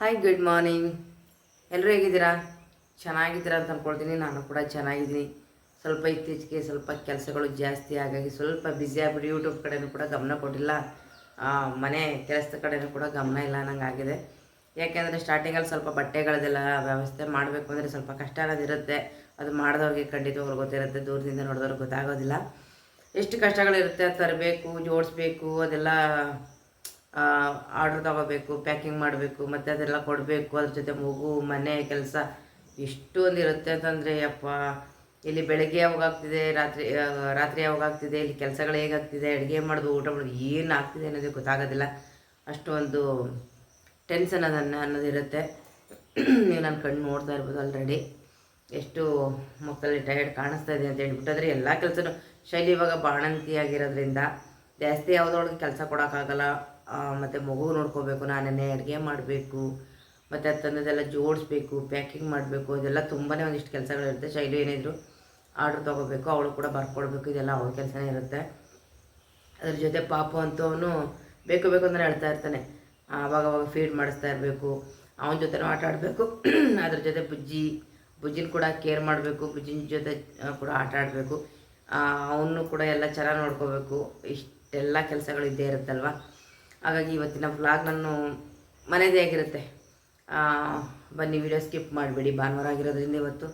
Hi good morning ಎಲ್ಲರೂ ಹೇಗಿದ್ದೀರಾ? ಚೆನ್ನಾಗಿದ್ದೀರಾ ಅಂತ ಅಂದ್ಕೊಳ್ತೀನಿ ನಾನು ಕೂಡ ಚೆನ್ನಾಗಿದ್ದೀನಿ. ಸ್ವಲ್ಪ ಇತ್ತೀಚೆಗೆ ಸ್ವಲ್ಪ ಕೆಲಸಗಳು ಜಾಸ್ತಿ ಹಾಗಾಗಿ ಸ್ವಲ್ಪ ಬ್ಯುಸಿ ಆಗ್ಬಿಟ್ಟು ಯೂಟ್ಯೂಬ್ ಕಡೆಯೂ ಕೂಡ ಗಮನ ಕೊಟ್ಟಿಲ್ಲ. ಮನೆ ಕೆಲಸದ ಕಡೆಯೂ ಕೂಡ ಗಮನ ಇಲ್ಲ ಅನ್ನಂಗಾಗಿದೆ ಯಾಕೆಂದರೆ ಸ್ಟಾರ್ಟಿಂಗಲ್ಲಿ ಸ್ವಲ್ಪ ಬಟ್ಟೆಗಳದೆಲ್ಲ ವ್ಯವಸ್ಥೆ ಮಾಡಬೇಕು ಅಂದರೆ ಸ್ವಲ್ಪ ಕಷ್ಟ ಅನ್ನೋದಿರುತ್ತೆ. ಅದು ಮಾಡಿದವ್ರಿಗೆ ಖಂಡಿತವಾಗ್ಲು ಗೊತ್ತಿರುತ್ತೆ. ದೂರದಿಂದ ನೋಡಿದವ್ರಿಗೆ ಗೊತ್ತಾಗೋದಿಲ್ಲ. ಎಷ್ಟು ಕಷ್ಟಗಳಿರುತ್ತೆ? ತರಬೇಕು, ಜೋಡಿಸ್ಬೇಕು ಅದೆಲ್ಲ ಆರ್ಡ್ರ್ ತಗೋಬೇಕು ಪ್ಯಾಕಿಂಗ್ ಮಾಡಬೇಕು, ಮತ್ತು ಅದೆಲ್ಲ ಕೊಡಬೇಕು, ಅದ್ರ ಜೊತೆ ಮಗು, ಮನೆ, ಕೆಲಸ ಇಷ್ಟೊಂದು ಇರುತ್ತೆ ಅಂತಂದರೆ ಅಪ್ಪ ಇಲ್ಲಿ ಬೆಳಗ್ಗೆ ಯಾವಾಗ ಆಗ್ತಿದೆ, ರಾತ್ರಿ ರಾತ್ರಿ ಯಾವಾಗ ಆಗ್ತಿದೆ, ಇಲ್ಲಿ ಕೆಲಸಗಳು ಹೇಗಾಗ್ತಿದೆ ಅಡುಗೆ ಮಾಡೋದು, ಊಟ ಮಾಡೋದು, ಏನು ಆಗ್ತಿದೆ ಅನ್ನೋದೇ ಗೊತ್ತಾಗೋದಿಲ್ಲ. ಅಷ್ಟೊಂದು ಟೆನ್ಷನ್ ಅದನ್ನು ಅನ್ನೋದಿರುತ್ತೆ ನೀವು ನಾನು ಕಣ್ಣು ನೋಡ್ತಾ ಇರ್ಬೋದು ಆಲ್ರೆಡಿ ಎಷ್ಟು ಮಕ್ಕಳಲ್ಲಿ ಟಯರ್ಡ್ ಕಾಣಿಸ್ತಾ ಇದೆ ಅಂತ ಹೇಳ್ಬಿಟ್ಟು ಆದರೆ ಎಲ್ಲ ಕೆಲಸನೂ, ಶೈಲಿ ಇವಾಗ ಬಾಣಂತಿ ಆಗಿರೋದ್ರಿಂದ ಜಾಸ್ತಿ ಯಾವುದೊಳಗೆ ಕೆಲಸ ಕೊಡೋಕ್ಕಾಗಲ್ಲ. ಮತ್ತು ಮಗು ನೋಡ್ಕೋಬೇಕು, ನಾನೇ ಅಡುಗೆ ಮಾಡಬೇಕು, ಮತ್ತು ಅದು ತಂದದೆಲ್ಲ ಜೋಡಿಸ್ಬೇಕು ಪ್ಯಾಕಿಂಗ್ ಮಾಡಬೇಕು ಅದೆಲ್ಲ ತುಂಬಾ ಒಂದಿಷ್ಟು ಕೆಲಸಗಳಿರುತ್ತೆ. ಶೈಲಿ ಏನಿದ್ರು ಆರ್ಡ್ರ್ ತೊಗೋಬೇಕು, ಅವಳು ಕೂಡ ಬರ್ಕೊಡ್ಬೇಕು, ಇದೆಲ್ಲ ಅವಳ ಕೆಲಸನೇ ಇರುತ್ತೆ. ಅದ್ರ ಜೊತೆ ಪಾಪು ಅಂತವನು ಬೇಕು ಬೇಕು ಅಂದರೆ ಹೇಳ್ತಾ ಇರ್ತಾನೆ. ಆವಾಗ ಅವಾಗ ಫೀಡ್ ಮಾಡಿಸ್ತಾ ಇರಬೇಕು, ಅವನ ಜೊತೆನೂ ಆಟ ಆಡಬೇಕು. ಅದ್ರ ಜೊತೆ ಬುಜ್ಜಿ, ಬುಜ್ಜಿನ ಕೂಡ ಕೇರ್ ಮಾಡಬೇಕು, ಬುಜ್ಜಿನ ಜೊತೆ ಕೂಡ ಆಟ ಆಡಬೇಕು. ಅವನು ಕೂಡ ಎಲ್ಲ ಚೆನ್ನಾಗಿ ನೋಡ್ಕೋಬೇಕು. ಇಷ್ಟೆಲ್ಲ ಕೆಲಸಗಳು ಇದ್ದೇ ಇರುತ್ತಲ್ವ? ಹಾಗಾಗಿ ಇವತ್ತಿನ ವ್ಲಾಗ್ ನಾನು ಮನೆಯದೇ ಆಗಿರುತ್ತೆ. ಬನ್ನಿ ವಿಡಿಯೋ ಸ್ಕಿಪ್ ಮಾಡಬೇಡಿ. ಭಾನುವಾರ ಆಗಿರೋದ್ರಿಂದ ಇವತ್ತು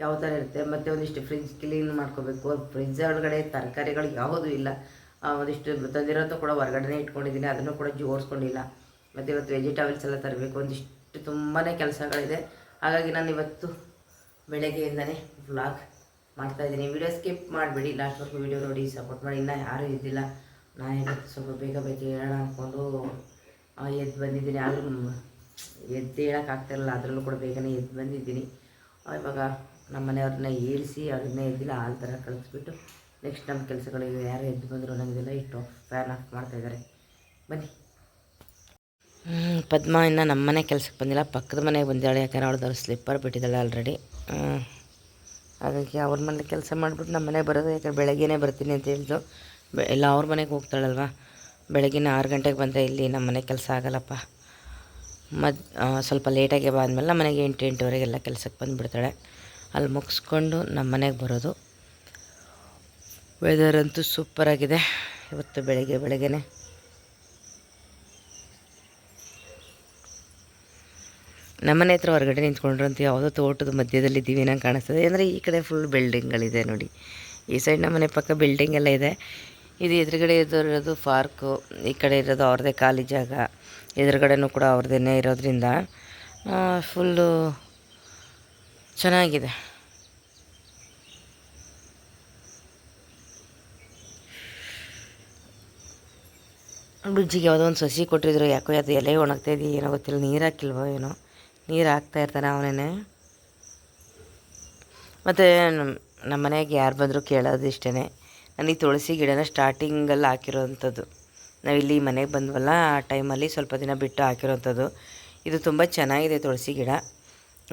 ಯಾವ ಥರ ಇರುತ್ತೆ? ಮತ್ತು ಒಂದಿಷ್ಟು ಫ್ರಿಜ್ ಕ್ಲೀನ್ ಮಾಡ್ಕೋಬೇಕು. ಫ್ರಿಜ್ ಒಳಗಡೆ ತರಕಾರಿಗಳು ಯಾವುದೂ ಇಲ್ಲ. ಒಂದಿಷ್ಟು ತಂದಿರೋದು ಕೂಡ ಹೊರಗಡೆನೇ ಇಟ್ಕೊಂಡಿದ್ದೀನಿ. ಅದನ್ನು ಕೂಡ ಜೋಡಿಸ್ಕೊಂಡಿಲ್ಲ. ಮತ್ತು ಇವತ್ತು ವೆಜಿಟೇಬಲ್ಸ್ ಎಲ್ಲ ತರಬೇಕು. ಒಂದಿಷ್ಟು ತುಂಬಾ ಕೆಲಸಗಳಿದೆ. ಹಾಗಾಗಿ ನಾನು ಇವತ್ತು ಬೆಳಗ್ಗೆಯಿಂದನೇ ವ್ಲಾಗ್ ಮಾಡ್ತಾಯಿದ್ದೀನಿ ವಿಡಿಯೋ ಸ್ಕಿಪ್ ಮಾಡಿಬಿಡಿ. ಲಾಸ್ಟ್ವರೆಗೂ ವೀಡಿಯೋ ನೋಡಿ ಸಪೋರ್ಟ್ ಮಾಡಿ. ಇನ್ನೂ ಯಾರೂ ಇದ್ದಿಲ್ಲ. ನಾನು ಇವತ್ತು ಸ್ವಲ್ಪ ಬೇಗ ಬೇಗ ಹೇಳೋಣ ಅಂದ್ಕೊಂಡು ಎದ್ದು ಬಂದಿದ್ದೀನಿ. ಆದರೂ ಎದ್ದು ಹೇಳೋಕ್ಕಾಗ್ತಿರಲ್ಲ ಅದರಲ್ಲೂ ಕೂಡ ಬೇಗನೆ ಎದ್ದು ಬಂದಿದ್ದೀನಿ. ಇವಾಗ ನಮ್ಮ ಮನೆಯವ್ರನ್ನ ಏರಿಸಿ, ಅವ್ರನ್ನ ಎದ್ದಿಲ್ಲ ಹಾಲು ಥರ ಕಳಿಸ್ಬಿಟ್ಟು ನೆಕ್ಸ್ಟ್ ನಮ್ಮ ಕೆಲಸಗಳಿಗೆ ಯಾರು ಎದ್ದು ಬಂದರೂ ನನಗೆಲ್ಲ ಇಟ್ಟು ಫ್ಯಾನ್ ಆಫ್ ಮಾಡ್ತಾಯಿದ್ದಾರೆ ಬನ್ನಿ. ಪದ್ಮ ಇನ್ನು ನಮ್ಮ ಮನೆ ಕೆಲಸಕ್ಕೆ ಬಂದಿಲ್ಲ. ಪಕ್ಕದ ಮನೆಗೆ ಬಂದಿದ್ದಾಳೆ. ಯಾಕಂದ್ರೆ ಅವಳದವ್ರು ಸ್ಲಿಪ್ಪರ್ ಬಿಟ್ಟಿದ್ದಾಳೆ ಆಲ್ರೆಡಿ ಹಾಗಾಗಿ ಅವ್ರ ಮನೇಲಿ ಕೆಲಸ ಮಾಡಿಬಿಟ್ಟು ನಮ್ಮ ಮನೆಗೆ ಬರೋದು, ಯಾಕಂದ್ರೆ ಬೆಳಗ್ಗೆನೇ ಬರ್ತೀನಿ ಅಂತ ಹೇಳಿದ್ರು. ಎಲ್ಲ ಅವ್ರ ಮನೆಗೆ ಹೋಗ್ತಾಳಲ್ವ? ಬೆಳಗಿನ ಆರು ಗಂಟೆಗೆ ಬಂದರೆ ಇಲ್ಲಿ ನಮ್ಮ ಮನೆ ಕೆಲಸ ಆಗಲ್ಲಪ್ಪ. ಮದ್ ಸ್ವಲ್ಪ ಲೇಟಾಗಿ ಬಂದಮೇಲೆ ನಮ್ಮ ಮನೆಗೆ ಎಂಟು ಎಂಟುವರೆಗೆಲ್ಲ ಕೆಲಸಕ್ಕೆ ಬಂದುಬಿಡ್ತಾಳೆ. ಅಲ್ಲಿ ಮುಗಿಸ್ಕೊಂಡು ನಮ್ಮ ಮನೆಗೆ ಬರೋದು. ವೆದರ್ ಅಂತೂ ಸೂಪರಾಗಿದೆ ಇವತ್ತು ಬೆಳಗ್ಗೆ ಬೆಳಗ್ಗೆನೆ. ನಮ್ಮನೆ ಹತ್ರ ಹೊರಗಡೆ ನಿಂತ್ಕೊಂಡ್ರಂತೂ ಯಾವುದೋ ತೋಟದ ಮಧ್ಯದಲ್ಲಿ ಇದ್ದೀವಿ ನಂಗೆ ಕಾಣಿಸ್ತದೆ. ಅಂದರೆ ಈ ಕಡೆ ಫುಲ್ ಬಿಲ್ಡಿಂಗ್ಗಳಿದೆ ನೋಡಿ. ಈ ಸೈಡ್ ನಮ್ಮನೆ ಪಕ್ಕ ಬಿಲ್ಡಿಂಗ್ ಎಲ್ಲ ಇದೆ. ಇದು ಎದುರುಗಡೆ ಇರೋದು ಪಾರ್ಕು, ಈ ಕಡೆ ಇರೋದು ಅವ್ರದ್ದೇ ಖಾಲಿ ಜಾಗ, ಎದುರುಗಡೆನೂ ಕೂಡ ಅವ್ರದ್ದೇ ಇರೋದ್ರಿಂದ ಫುಲ್ಲು ಚೆನ್ನಾಗಿದೆ. ಬ್ರಿಡ್ಜಿಗೆ ಯಾವುದೋ ಒಂದು ಸಸಿ ಕೊಟ್ಟಿದ್ರು, ಯಾಕೋ ಅದು ಎಲೆ ಒಣಗ್ತಾ ಇದೆ, ಏನೋ ಗೊತ್ತಿಲ್ಲ, ನೀರು ಹಾಕಿಲ್ವೋ ಏನೋ, ನೀರು ಹಾಕ್ತಾ ಇರ್ತಾನೆ ಅವನೇ ಮತ್ತು ನಮ್ಮ ಮನೆಗೆ ಯಾರು ಬಂದರೂ ಕೇಳೋದು ಇಷ್ಟೇ ಈ ತುಳಸಿ ಗಿಡನ ಸ್ಟಾರ್ಟಿಂಗಲ್ಲಿ ಹಾಕಿರೋವಂಥದ್ದು ನಾವಿಲ್ಲಿ ಮನೆಗೆ ಬಂದ್ವಲ್ಲ, ಆ ಟೈಮಲ್ಲಿ ಸ್ವಲ್ಪ ದಿನ ಬಿಟ್ಟು ಹಾಕಿರೋವಂಥದ್ದು ಇದು ತುಂಬ ಚೆನ್ನಾಗಿದೆ ತುಳಸಿ ಗಿಡ.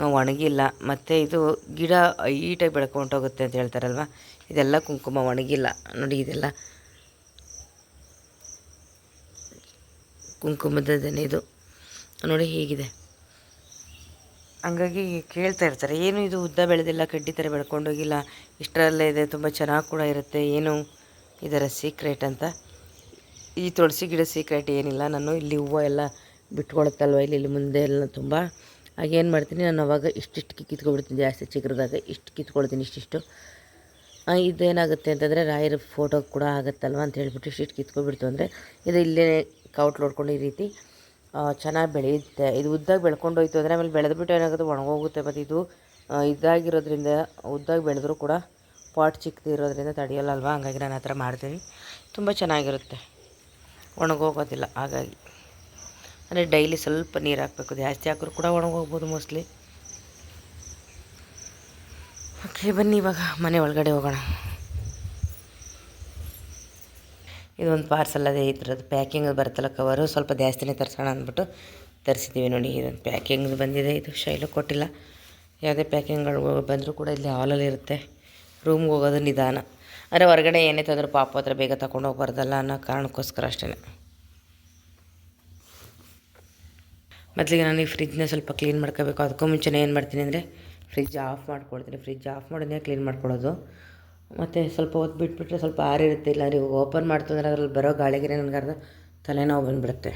ಒಣಗಿಲ್ಲ. ಮತ್ತು ಇದು ಗಿಡ ಈಟಾಗಿ ಬೆಳ್ಕೊಂಡೋಗುತ್ತೆ ಅಂತ ಹೇಳ್ತಾರಲ್ವ? ಇದೆಲ್ಲ ಕುಂಕುಮ ಒಣಗಿಲ್ಲ. ನೋಡಿ ಇದೆಲ್ಲ. ಕುಂಕುಮದನೇ ಇದು ನೋಡಿ ಹೀಗಿದೆ. ಹಂಗಾಗಿ ಕೇಳ್ತಾ ಇರ್ತಾರೆ, ಏನು ಇದು ಉದ್ದ ಬೆಳೆದಿಲ್ಲ, ಕಡ್ಡಿ ಥರ ಬೆಳ್ಕೊಂಡೋಗಿಲ್ಲ, ಇಷ್ಟರಲ್ಲೇ ಇದೆ, ತುಂಬ ಚೆನ್ನಾಗಿ ಕೂಡ ಇರುತ್ತೆ, ಏನು ಇದರ ಸೀಕ್ರೆಟ್ ಅಂತ? ಈ ತುಳಸಿ ಗಿಡ ಸೀಕ್ರೆಟ್ ಏನಿಲ್ಲ, ನಾನು ಇಲ್ಲಿ ಹೂವು ಎಲ್ಲ ಬಿಟ್ಕೊಳತ್ತಲ್ವ, ಇಲ್ಲಿ ಇಲ್ಲಿ ಮುಂದೆ ಎಲ್ಲ ತುಂಬ. ಹಾಗೇನು ಮಾಡ್ತೀನಿ, ನಾನು ಅವಾಗ ಇಷ್ಟಿಷ್ಟು ಕಿತ್ಕೊಬಿಡ್ತೀನಿ, ಜಾಸ್ತಿ ಚಿಕ್ಕದಾಗ, ಇಷ್ಟು ಕಿತ್ಕೊಳ್ತೀನಿ, ಇಷ್ಟಿಷ್ಟು. ಇದೇನಾಗುತ್ತೆ ಅಂತಂದರೆ, ರಾಯರ ಫೋಟೋ ಕೂಡ ಆಗುತ್ತಲ್ವ ಅಂತ ಹೇಳ್ಬಿಟ್ಟು ಇಷ್ಟಿಷ್ಟು ಕಿತ್ಕೊಬಿಡ್ತು ಅಂದರೆ, ಇದು ಇಲ್ಲೇ ಕೌಟ್ ನೋಡ್ಕೊಂಡು ಈ ರೀತಿ ಚೆನ್ನಾಗಿ ಬೆಳೆಯುತ್ತೆ. ಇದು ಉದ್ದಾಗಿ ಬೆಳ್ಕೊಂಡೋಯ್ತು. ಅಂದರೆ ಆಮೇಲೆ ಬೆಳೆದ್ಬಿಟ್ಟು ಏನಾಗುತ್ತೆ? ಒಣಗೋಗುತ್ತೆ ಮತ್ತು ಇದು ಇದಾಗಿರೋದ್ರಿಂದ, ಉದ್ದಾಗಿ ಬೆಳೆದ್ರೂ ಕೂಡ ಪಾಟ್ ಚಿಕ್ಕದಿರೋದ್ರಿಂದ ತಡೆಯಲ್ಲ ಅಲ್ವಾ ಹಾಗಾಗಿ ನಾನು ಆ ಥರ ಮಾಡ್ತೀನಿ. ತುಂಬ ಚೆನ್ನಾಗಿರುತ್ತೆ. ಒಣಗೋಗೋದಿಲ್ಲ, ಹಾಗಾಗಿ. ಅಂದರೆ ಡೈಲಿ ಸ್ವಲ್ಪ ನೀರು ಹಾಕಬೇಕು. ಜಾಸ್ತಿ ಹಾಕಿದ್ರು ಕೂಡ ಒಣಗೋಗ್ಬೋದು ಮೋಸ್ಟ್ಲಿ. ಓಕೆ, ಬನ್ನಿ ಇವಾಗ ಮನೆ ಒಳಗಡೆ ಹೋಗೋಣ. ಇದೊಂದು ಪಾರ್ಸಲ್ ಅದೇ ಇದ್ರದ್ದು. ಪ್ಯಾಕಿಂಗ್ ಬರ್ತಲ್ಲ ಕವರು ಸ್ವಲ್ಪ ಜಾಸ್ತಿನೇ ತರಿಸೋಣ ಅಂದ್ಬಿಟ್ಟು ತರಿಸಿದ್ದೀವಿ ನೋಡಿ ಇದೊಂದು ಪ್ಯಾಕಿಂಗ್ ಬಂದಿದೆ. ಇದು ಶೈಲು ಕೊಟ್ಟಿಲ್ಲ. ಯಾವುದೇ ಪ್ಯಾಕಿಂಗ್ಗಳು ಬಂದರೂ ಕೂಡ ಇಲ್ಲಿ ಹಾಲಲ್ಲಿ ಇರುತ್ತೆ. ರೂಮ್ಗೆ ಹೋಗೋದು ನಿಧಾನ. ಅಂದರೆ ಹೊರಗಡೆ ಏನೇ ತಂದರೂ ಪಾಪ ಹತ್ರ ಬೇಗ ತಗೊಂಡು ಹೋಗ್ಬಾರ್ದಲ್ಲ ಅನ್ನೋ ಕಾರಣಕ್ಕೋಸ್ಕರ ಅಷ್ಟೇ ಮೊದಲಿಗೆ ನಾನು ಈ ಫ್ರಿಜ್ನ ಸ್ವಲ್ಪ ಕ್ಲೀನ್ ಮಾಡ್ಕೋಬೇಕು. ಅದಕ್ಕೂ ಮುಂಚೆನೇ ಏನು ಮಾಡ್ತೀನಿ ಅಂದರೆ ಫ್ರಿಜ್ ಆಫ್ ಮಾಡ್ಕೊಳ್ತೀನಿ. ಫ್ರಿಜ್ ಆಫ್ ಮಾಡಿದ್ರೆ ಕ್ಲೀನ್ ಮಾಡ್ಕೊಳ್ಳೋದು. ಮತ್ತು ಸ್ವಲ್ಪ ಹೊತ್ತು ಬಿಟ್ಬಿಟ್ರೆ ಸ್ವಲ್ಪ ಆರಿರುತ್ತೆ ಇಲ್ಲ, ನೀವು ಓಪನ್ ಮಾಡ್ತಂದ್ರೆ ಅದರಲ್ಲಿ ಬರೋ ಗಾಳಿಗೆ ನನಗೆ ಅರ್ಧ ತಲೆನೋವು ಬಂದುಬಿಡುತ್ತೆ.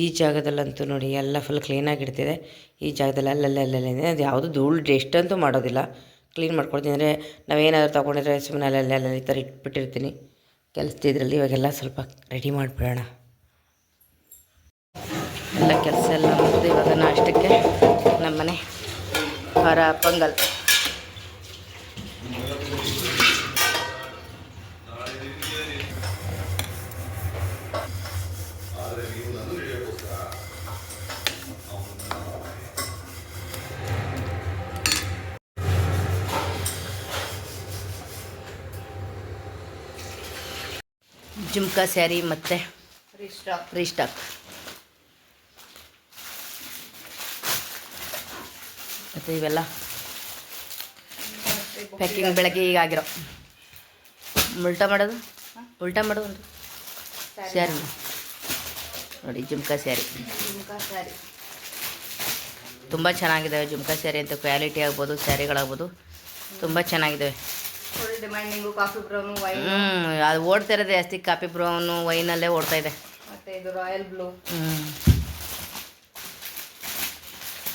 ಈ ಜಾಗದಲ್ಲಂತೂ ನೋಡಿ, ಎಲ್ಲ ಫುಲ್ ಕ್ಲೀನಾಗಿ ಇಡ್ತಿದೆ. ಈ ಜಾಗದಲ್ಲಿ ಅಲ್ಲಲ್ಲೇ ಅದು ಯಾವುದು ಧೂಳು ಡೆಸ್ಟ್ ಅಂತೂ ಮಾಡೋದಿಲ್ಲ. ಕ್ಲೀನ್ ಮಾಡ್ಕೊಡ್ತೀನಿ ಅಂದರೆ ನಾವೇನಾದರೂ ತೊಗೊಂಡಿದ್ರೆ ಸುಮ್ಮನೆ ಅಲ್ಲಲ್ಲೇ ಈ ಥರ ಇಟ್ಬಿಟ್ಟಿರ್ತೀನಿ. ಕೆಲಸದಿದ್ರಲ್ಲಿ ಇವಾಗೆಲ್ಲ ಸ್ವಲ್ಪ ರೆಡಿ ಮಾಡಿಬಿಡೋಣ. ಎಲ್ಲ ಕೆಲಸ ಎಲ್ಲ ಮುಗಿದು ಇವಾಗ ನಮ್ಮನೆ ಖಾರ ಪೊಂಗಲ್ ಜುಮ್ಕಾ ಸ್ಯಾರಿ ಮತ್ತು ರೀಸ್ಟಾಕ್ ಮತ್ತು ಇವೆಲ್ಲ ಪ್ಯಾಕಿಂಗ್ ಬೆಳಗ್ಗೆ ಈಗ ಆಗಿರೋ. ಉಲ್ಟಾ ಮಾಡೋದು? ಉಲ್ಟಾ ಮಾಡೋದು ಸ್ಯಾರಿ. ನೋಡಿ ಜುಮ್ಕಾ ಸ್ಯಾರಿ. ತುಂಬ ಚೆನ್ನಾಗಿದ್ದಾವೆ ಜುಮ್ಕಾ ಸ್ಯಾರಿ ಅಂತ ಕ್ವಾಲಿಟಿ ಆಗ್ಬೋದು ಸ್ಯಾರಿಗಳಾಗ್ಬೋದು. ತುಂಬ ಚೆನ್ನಾಗಿದ್ದಾವೆ full demanding coffee brown wine ಹ್ಞೂ ಅದು ಓಡ್ತಾ ಇರೋದು ಜಾಸ್ತಿ ಕಾಪಿ ಬ್ರೌನು ವೈನಲ್ಲೇ ಓಡ್ತಾ ಇದೆ. ಮತ್ತೆ ಇದು ರಾಯಲ್ ಬ್ಲೂ ಹ್ಞೂ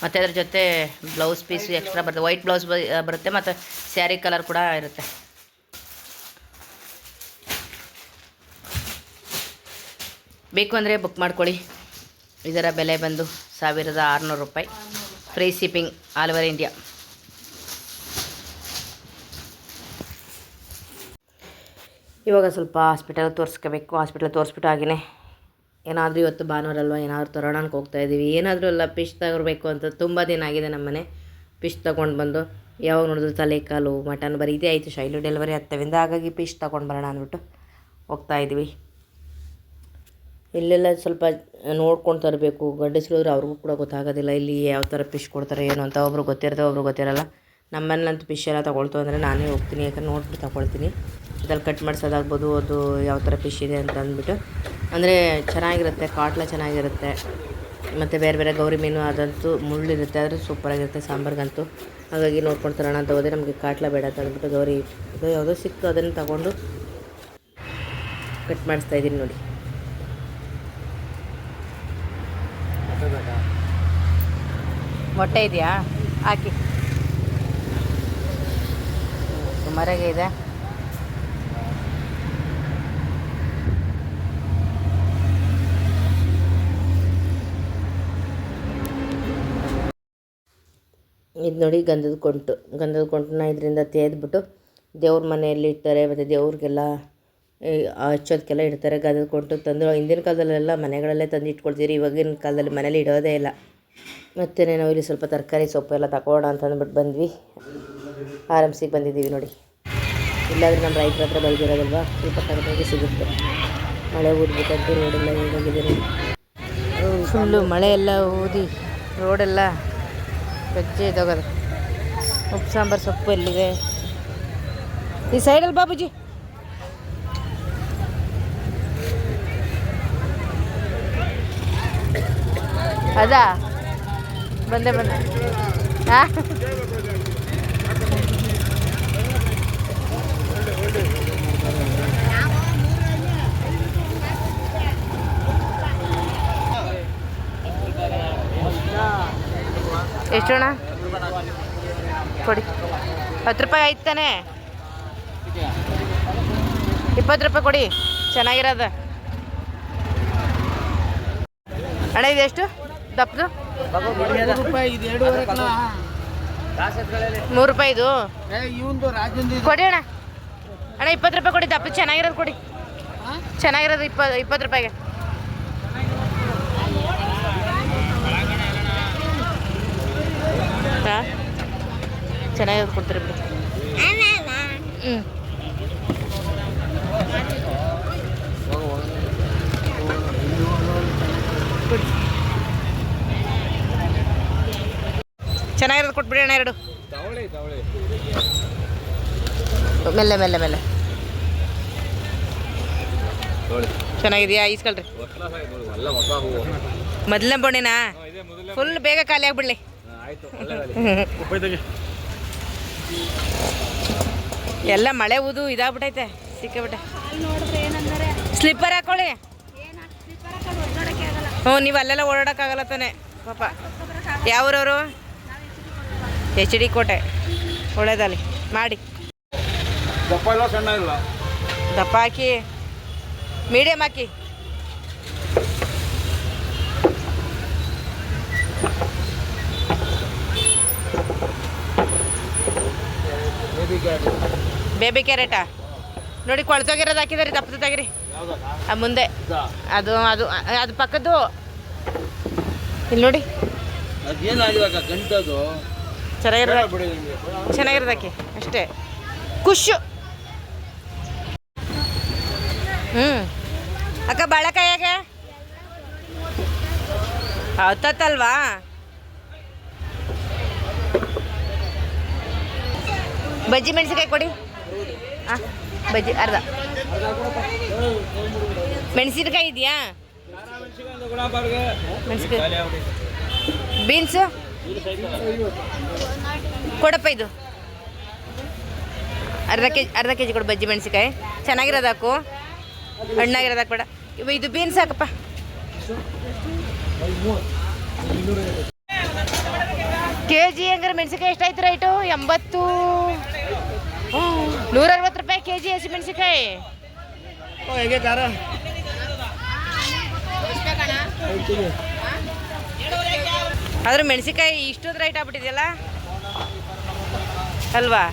ಮತ್ತು ಅದ್ರ ಜೊತೆ ಬ್ಲೌಸ್ ಪೀಸು ಎಕ್ಸ್ಟ್ರಾ ಬರುತ್ತೆ. ವೈಟ್ ಬ್ಲೌಸ್ ಬರುತ್ತೆ ಮತ್ತು ಸ್ಯಾರಿ ಕಲರ್ ಕೂಡ ಇರುತ್ತೆ. ಬೇಕು ಅಂದರೆ ಬುಕ್ ಮಾಡ್ಕೊಳ್ಳಿ. ಇದರ ಬೆಲೆ ಬಂದು ಸಾವಿರದ ಆರುನೂರು ರೂಪಾಯಿ. Free shipping all over India ಇವಾಗ ಸ್ವಲ್ಪ ಹಾಸ್ಪಿಟಲ್ ತೋರಿಸ್ಕೋಬೇಕು. ಹಾಸ್ಪಿಟಲ್ ತೋರಿಸ್ಬಿಟ್ಟು ಹಾಗೆಯೇ ಏನಾದರೂ ಇವತ್ತು ಭಾನುವಾರ ಅಲ್ವಾ ಏನಾದರೂ ತರೋಣಕ್ಕೆ ಹೋಗ್ತಾ ಇದ್ದೀವಿ ಏನಾದರೂ ಅಲ್ಲ ಪಿಶ್ ತಗೋಬೇಕು ಅಂತ ತುಂಬ ದಿನ ಆಗಿದೆ ನಮ್ಮನೆ ಪಿಶ್ ತೊಗೊಂಡು ಬಂದು ಯಾವಾಗ ನೋಡಿದ್ರು ತಲೆ ಕಾಲು ಮಟನ್ ಬರೀ ಇದೇ ಆಯಿತು. ಶೈಲು ಡೆಲಿವರಿ ಆಗ್ತವಿಂದ ಹಾಗಾಗಿ ಪಿಶ್ ತೊಗೊಂಡು ಬರೋಣ ಅಂದ್ಬಿಟ್ಟು ಹೋಗ್ತಾ ಇದ್ವಿ. ಇಲ್ಲೆಲ್ಲ ಸ್ವಲ್ಪ ನೋಡ್ಕೊಂಡು ತರಬೇಕು. ಗಂಡಸ್ರು ಅವ್ರಿಗೂ ಕೂಡ ಗೊತ್ತಾಗೋದಿಲ್ಲ ಇಲ್ಲಿ ಯಾವ ಥರ ಫಿಶ್ ಕೊಡ್ತಾರೆ, ಏನು ಅಂತ. ಒಬ್ರು ಗೊತ್ತಿರುತ್ತೆ ಒಬ್ರು ಗೊತ್ತಿರಲ್ಲ. ನಮ್ಮನೇಲಂತೂ ಫಿಶ್ ಎಲ್ಲ ತೊಗೊಳ್ತು ಅಂದರೆ ನಾನೇ ಹೋಗ್ತೀನಿ. ಯಾಕಂದ್ರೆ ನೋಡ್ಬಿಟ್ಟು ತೊಗೊಳ್ತೀನಿ. ಅದ್ರಲ್ಲಿ ಕಟ್ ಮಾಡಿಸೋದಾಗ್ಬೋದು, ಅದು ಯಾವ ಥರ ಫಿಶ್ ಇದೆ ಅಂತ ಅಂದ್ಬಿಟ್ಟು ಅಂದರೆ ಚೆನ್ನಾಗಿರುತ್ತೆ, ಕಾಟ್ಲ ಚೆನ್ನಾಗಿರುತ್ತೆ. ಮತ್ತು ಬೇರೆ ಬೇರೆ ಗೌರಿ ಮೀನು ಅದಂತೂ ಮುಳ್ಳಿರುತ್ತೆ, ಆದರೆ ಸೂಪರಾಗಿರುತ್ತೆ ಸಾಂಬಾರ್ಗಂತೂ. ಹಾಗಾಗಿ ನೋಡ್ಕೊಂಡು ತರೋಣ ಅಂತ ಹೋದರೆ ನಮಗೆ ಕಾಟ್ಲ ಬೇಡ ಅಂತ ಗೌರಿ ಇದು ಯಾವುದೋ ಸಿಕ್ತು, ಅದನ್ನು ತಗೊಂಡು ಕಟ್ ಮಾಡಿಸ್ತಾ ಇದ್ದೀನಿ ನೋಡಿ. ಮೊಟ್ಟೆ ಇದೆಯಾ? ಹಾಕಿ. ಸುಮಾರಾಗೆ ಇದೆ. ಇದು ನೋಡಿ ಗಂಧದ ಕೊಂಟು. ಗಂಧದ ಕೊಂಟನ್ನ ಇದರಿಂದ ತೆಗೆದ್ಬಿಟ್ಟು ದೇವ್ರ ಮನೆಯಲ್ಲಿ ಇಡ್ತಾರೆ, ಮತ್ತು ದೇವ್ರಿಗೆಲ್ಲ ಹಚ್ಚೋದಕ್ಕೆಲ್ಲ ಇಡ್ತಾರೆ. ಗಂಧದ ಕೊಂಟು ತಂದು ಹಿಂದಿನ ಕಾಲದಲ್ಲೆಲ್ಲ ಮನೆಗಳಲ್ಲೇ ತಂದು ಇಟ್ಕೊಳ್ತೀರಿ, ಇವಾಗಿನ ಕಾಲದಲ್ಲಿ ಮನೇಲಿ ಇಡೋದೇ ಇಲ್ಲ. ಮತ್ತು ನಾವು ಇಲ್ಲಿ ಸ್ವಲ್ಪ ತರಕಾರಿ ಸೊಪ್ಪು ಎಲ್ಲ ತಗೋಣ ಅಂತ ಅಂದ್ಬಿಟ್ಟು ಬಂದ್ವಿ. ಆರ್ ಎಂ ಸಿಗೆ ಬಂದಿದ್ದೀವಿ ನೋಡಿ. ಇಲ್ಲಾಂದರೆ ನಮ್ಮ ರೈತರ ಹತ್ರ ಬೆಳೆದಿರೋದಲ್ವಾ? ಸ್ವಲ್ಪ ಕಡಿಮೆಗೆ ಸಿಗುತ್ತೆ. ಮಳೆ ಊದ್ಬಿಟ್ಟಂತೂ ರೋಡೆಲ್ಲ ಹೇಗಾಗಿದೆ ಫುಲ್ಲು ಮಳೆ ಎಲ್ಲ ಊದಿ ರೋಡೆಲ್ಲ ಗಜ್ಜೆ ಇದಾಗದ ಉಪ್ಪು ಸಾಂಬಾರು ಸೊಪ್ಪು ಎಲ್ಲಿದೆ? ಈ ಸೈಡಲ್ಲಿ ಬಾಬುಜಿ ಅದಾ? ಬಂದೆ ಬಂದೆ. ಹಾಂ ಎಷ್ಟು ಅಣ್ಣ ಕೊಡಿ. ಹತ್ತು ರೂಪಾಯಿ ಆಯ್ತು ತಾನೆ? ಇಪ್ಪತ್ತು ರೂಪಾಯಿ ಕೊಡಿ. ಚೆನ್ನಾಗಿರೋದ. ಅಣ್ಣ ಇದು ಎಷ್ಟು? ದಪ್ಪದು? ಮೂರು ರೂಪಾಯಿ ಇದು? ಕೊಡಿ ಅಣ್ಣ. ಅಣ್ಣ ಇಪ್ಪತ್ತು ರೂಪಾಯಿ ಕೊಡಿ ದಪ್ಪದು ಚೆನ್ನಾಗಿರೋದು ಕೊಡಿ. ಚೆನ್ನಾಗಿರೋದು ಇಪ್ಪ ಇಪ್ಪತ್ತು ರೂಪಾಯಿಗೆ. ಹಾಂ ಚೆನ್ನಾಗಿರೋದು ಕೊಡ್ತೀರಿ ಬಿಡಿ. ಹ್ಞೂ ಚೆನ್ನಾಗಿರೋದು ಕೊಟ್ಬಿಡಿ ಅಣ್ಣ ಎರಡು. ಮೆಲ್ಲೆ ಮೆಲ್ಲೆ ಮೆಲ್ಲೆ. ಚೆನ್ನಾಗಿದೆಯಾ? ಈಸ್ಕೊಳ್ರಿ ಮೊದಲನೇ ಬೋಣಿನಾ? ಫುಲ್ ಬೇಗ ಖಾಲಿ ಆಗ್ಬಿಡ್ಲಿ. ಎಲ್ಲ ಮಳೆ ಊದು ಇದಾಗ್ಬಿಟೈತೆ ಸಿಕ್ಕಾಬಿಟ್ಟೆ. ಸ್ಲಿಪ್ಪರ್ ಹಾಕೊಳ್ಳಿ. ಹ್ಞೂ ನೀವು ಅಲ್ಲೆಲ್ಲ ಓಡಾಡೋಕ್ಕಾಗಲ್ಲ ತಾನೆ ಪಾಪ. ಯಾವ್ರವರು? ಎಚ್ ಡಿ ಕೋಟೆ. ಒಳ್ಳೇದಲ್ಲಿ ಮಾಡಿ. ದಪ್ಪ ಹಾಕಿ. ಮೀಡಿಯಮ್ ಹಾಕಿ ಬೇಬಿ ಕ್ಯಾಟ್ ಬೇಬಿ ಕ್ಯಾರೆಟಾ. ನೋಡಿ ಕೊಳ್ತೋಗಿರೋದು ಹಾಕಿದಾರೆ ತಪ್ಪದ ತೆಗಿರಿ. ಯಾವ್ದಕ್ಕ ಆ ಮುಂದೆ. ಅದು ಅದು ಅದು ಪಕ್ಕದ್ದು. ಇಲ್ಲಿ ನೋಡಿ. ಚೆನ್ನಾಗಿರೋದಕ್ಕೆ ಅಷ್ಟೇ. ಖುಷು ಹ್ಞೂ ಅಕ್ಕ ಬಾಳೆಕಾಯಾಗೆ ಹತ್ತತ್ತಲ್ವಾ? ಬಜ್ಜಿ ಮೆಣಸಿನ್ಕಾಯಿ ಕೊಡಿ. ಹಾಂ ಬಜ್ಜಿ ಅರ್ಧ. ಮೆಣಸಿನ್ಕಾಯಿ ಇದೆಯಾ? ಮೆಣಸಿನ್ಕಾಯಿ. ಬೀನ್ಸು? ಕೊಡಪ್ಪ ಇದು. ಅರ್ಧ ಕೆ ಜಿ ಅರ್ಧ ಕೆ ಜಿ ಕೊಡು ಬಜ್ಜಿ ಮೆಣಸಿಕಾಯಿ ಚೆನ್ನಾಗಿರೋದು ಹಾಕು. ಹಣ್ಣಾಗಿರೋದು ಹಾಕ್ಬೇಡ. ಇವ ಇದು ಬೀನ್ಸ್ ಹಾಕಪ್ಪ. ಕೆ ಜಿ ಹಂಗಾರೆ ಮೆಣಸಿಕಾಯಿ ಎಷ್ಟಾಯ್ತು ರೈಟು ಎಂಬತ್ತು. ಹ್ಮ್, ನೂರ ಅರವತ್ತು ರೂಪಾಯಿ ಕೆ ಜಿ ಹಸಿ ಮೆಣಸಿಕಾಯಿ ಹೆಂಗೆ ಖಾರ ಆದ್ರೆ ಮೆಣಸಿಕಾಯಿ ಇಷ್ಟೊಂದು ರೈಟ್ ಆಗ್ಬಿಟ್ಟಿದೆಯಲ್ಲ? ಅಲ್ವಾ?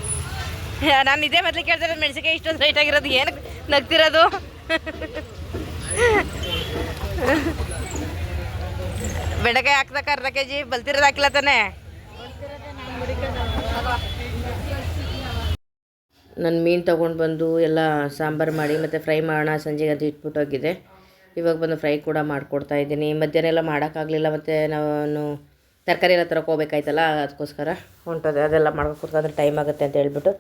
ನಾನು ಇದೇ ಮೊದಲು ಕೇಳ್ತಾರೆ ಮೆಣಸಿಕಾಯಿ ಇಷ್ಟೊಂದು ರೈಟ್ ಆಗಿರೋದು ಏನಕ್ಕೆ ನಗ್ತಿರೋದು? ಬೆಂಡೆಕಾಯಿ ಹಾಕ್ದಕ್ಕ ಅರ್ಧ ಕೆ ಜಿ ಬಲ್ತಿರೋದು ಹಾಕಿಲ್ಲ ತಾನೆ? ನಾನು ಮೀನು ತೊಗೊಂಡು ಬಂದು ಎಲ್ಲ ಸಾಂಬಾರು ಮಾಡಿ ಮತ್ತು ಫ್ರೈ ಮಾಡೋಣ ಸಂಜೆಗೆ ಅದು ಇಟ್ಬಿಟ್ಟೋಗಿದೆ ಇವಾಗ ಬಂದು ಫ್ರೈ ಕೂಡ ಮಾಡಿಕೊಡ್ತಾ ಇದ್ದೀನಿ. ಮಧ್ಯಾಹ್ನ ಎಲ್ಲ ಮಾಡೋಕ್ಕಾಗಲಿಲ್ಲ ಮತ್ತು ನಾನು ತರಕಾರಿ ಎಲ್ಲ ತರಕೋಬೇಕಾಯ್ತಲ್ಲ ಅದಕ್ಕೋಸ್ಕರ ಹೊಂಟದೆ. ಅದೆಲ್ಲ ಮಾಡ್ಕೊಂಡು ಕೂತ್ಕೊಂಡ್ರೆ ಟೈಮ್ ಆಗುತ್ತೆ ಅಂತ ಹೇಳ್ಬಿಟ್ಟು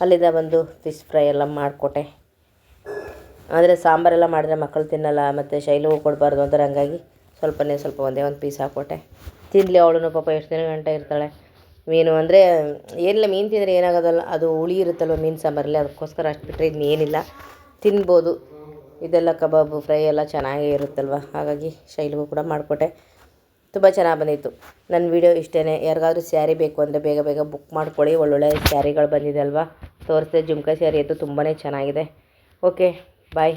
ಅಲ್ಲಿಂದ ಬಂದು ಫಿಶ್ ಫ್ರೈ ಎಲ್ಲ ಮಾಡಿಕೊಟ್ಟೆ. ಆದರೆ ಸಾಂಬಾರೆಲ್ಲ ಮಾಡಿದ್ರೆ ಮಕ್ಕಳು ತಿನ್ನಲ್ಲ, ಮತ್ತು ಶೈಲಿಗೂ ಕೊಡಬಾರ್ದು ಅಂದ್ರೆ ಹಂಗಾಗಿ ಸ್ವಲ್ಪನೇ ಸ್ವಲ್ಪ ಒಂದೇ ಒಂದು ಪೀಸ್ ಹಾಕ್ಕೊಟ್ಟೆ. ತಿನ್ನಲಿ ಅವಳು, ಪಾಪ ಎಷ್ಟು ದಿನ ಗಂಟೆ ಇರ್ತಾಳೆ. ಮೀನು ಅಂದರೆ, ಏನಿಲ್ಲ, ಮೀನು ತಿಂದರೆ ಏನಾಗೋದಲ್ಲ, ಅದು ಹುಳಿ ಇರುತ್ತಲ್ವ ಮೀನು ಸಾಂಬಾರಲ್ಲಿ, ಅದಕ್ಕೋಸ್ಕರ ಅಷ್ಟು ಬಿಟ್ಟರೆ ಇನ್ನೇನಿಲ್ಲ ತಿನ್ಬೋದು. ಇದೆಲ್ಲ ಕಬಾಬು, ಫ್ರೈ ಎಲ್ಲ ಚೆನ್ನಾಗೇ ಇರುತ್ತಲ್ವ? ಹಾಗಾಗಿ ಶೈಲಿಗೂ ಕೂಡ ಮಾಡಿಕೊಟ್ಟೆ. ತುಂಬ ಚೆನ್ನಾಗಿ ಬಂದಿತ್ತು. ನನ್ನ ವಿಡಿಯೋ ಇಷ್ಟೇ ಯಾರಿಗಾದ್ರೂ ಸ್ಯಾರಿ ಬೇಕು ಅಂದರೆ ಬೇಗ ಬೇಗ ಬುಕ್ ಮಾಡ್ಕೊಳ್ಳಿ. ಒಳ್ಳೊಳ್ಳೆ ಸ್ಯಾರಿಗಳು ಬಂದಿದೆ ಅಲ್ವಾ? ತೋರಿಸಿದೆ ಜುಮ್ಕಾ ಸ್ಯಾರಿ ಅಂತೂ ತುಂಬಾ ಚೆನ್ನಾಗಿದೆ. Okay, bye.